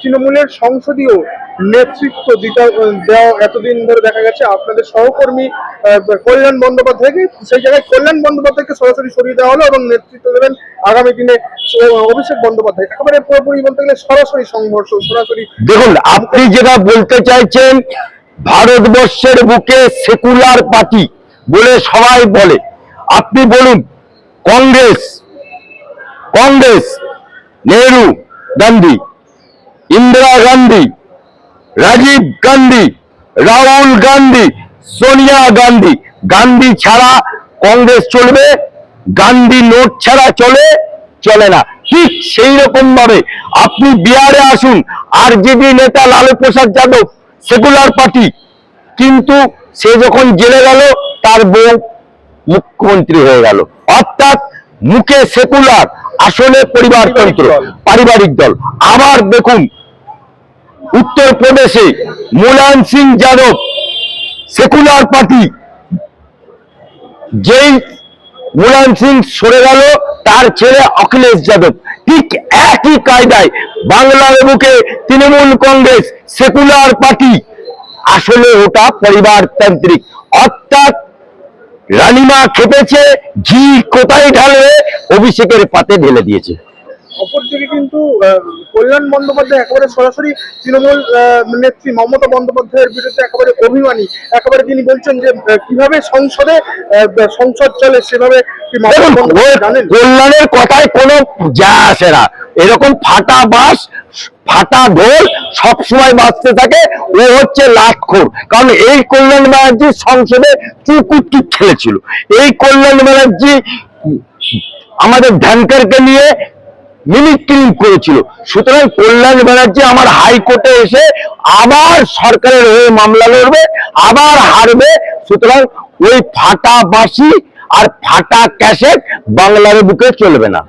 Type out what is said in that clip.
তৃণমূলের সংসদীয় নেতৃত্ব দিতে দেওয়া এতদিন ধরে দেখা গেছে। আপনাদের সহকর্মী কল্যাণ বন্দ্যোপাধ্যায়কে, সেই জায়গায় কল্যাণ বন্দ্যোপাধ্যায়কে সরাসরি সরিয়ে দেওয়া হলো এবং নেতৃত্ব দেবেন আগামী দিনে অভিষেক বন্দ্যোপাধ্যায়। একেবারে পুরোপুরি বলতে গেলে সরাসরি সংঘর্ষ, সরাসরি দেখুন, আপনি যেটা বলতে চাইছেন, ভারতবর্ষের বুকে সেকুলার পার্টি বলে সবাই বলে। আপনি বলুন, কংগ্রেস কংগ্রেস, নেহরু, গান্ধী ইন্দিরা গান্ধী রাজীব গান্ধী রাহুল গান্ধী সোনিয়া গান্ধী। গান্ধী ছাড়া কংগ্রেস চলবে গান্ধী নোট ছাড়া চলে চলে না। ঠিক সেই রকম ভাবে আপনি বিহারে আসুন আরজেডি নেতা লালু প্রসাদ যাদব সেকুলার পার্টি। কিন্তু সে যখন জেলে গেল তার বউ মুখ্যমন্ত্রী হয়ে গেল। অর্থাৎ মুখে সেকুলার আসলে পরিবারতন্ত্র পারিবারিক দল। আবার দেখুন উত্তরপ্রদেশে মুলায়ম সিং যাদব, সেকুলার পার্টি। যেই মুলায়ম সিং সরে গেল, তার ছেলে অখিলেশ যাদব। ঠিক একই কায়দায় বাংলার বুকে তৃণমূল কংগ্রেস সেকুলার পার্টি। আসলে ওটা পরিবারতান্ত্রিক। অর্থাৎ রানিমা খেপেছে ঘি কোথায় ঢালবে অভিষেকের পাতে ঢেলে দিয়েছে। অপরদিকে কিন্তু কল্যাণ বন্দ্যোপাধ্যায় একেবারে সরাসরি তৃণমূল নেত্রী মমতা বন্দ্যোপাধ্যায়ের বিরুদ্ধে একেবারে অভিমানী। একেবারে তিনি বলছেন যে কীভাবে সংসদে সংসদ চলে সেভাবে কল্যাণের কথায় কোনো যা আসে না। এরকম ফাটা বাস ফাটা ঢোল সবসময় বাঁচতে থাকে। ও হচ্ছে লাটখোর। কারণ এই কল্যাণ ব্যানার্জি সংসদে চুকুটকি খেলেছিল। এই কল্যাণ ব্যানার্জি আমাদের ভ্যানকারকে নিয়ে মিমিক্রিং করেছিল। সুতরাং কল্যাণ ব্যানার্জি আমার হাইকোর্টে এসে আবার সরকারের হয়ে মামলা লড়বে, আবার হারবে। সুতরাং ওই ফাটা বাসি আর ফাটা ক্যাসেট বাংলার বুকে চলবে না।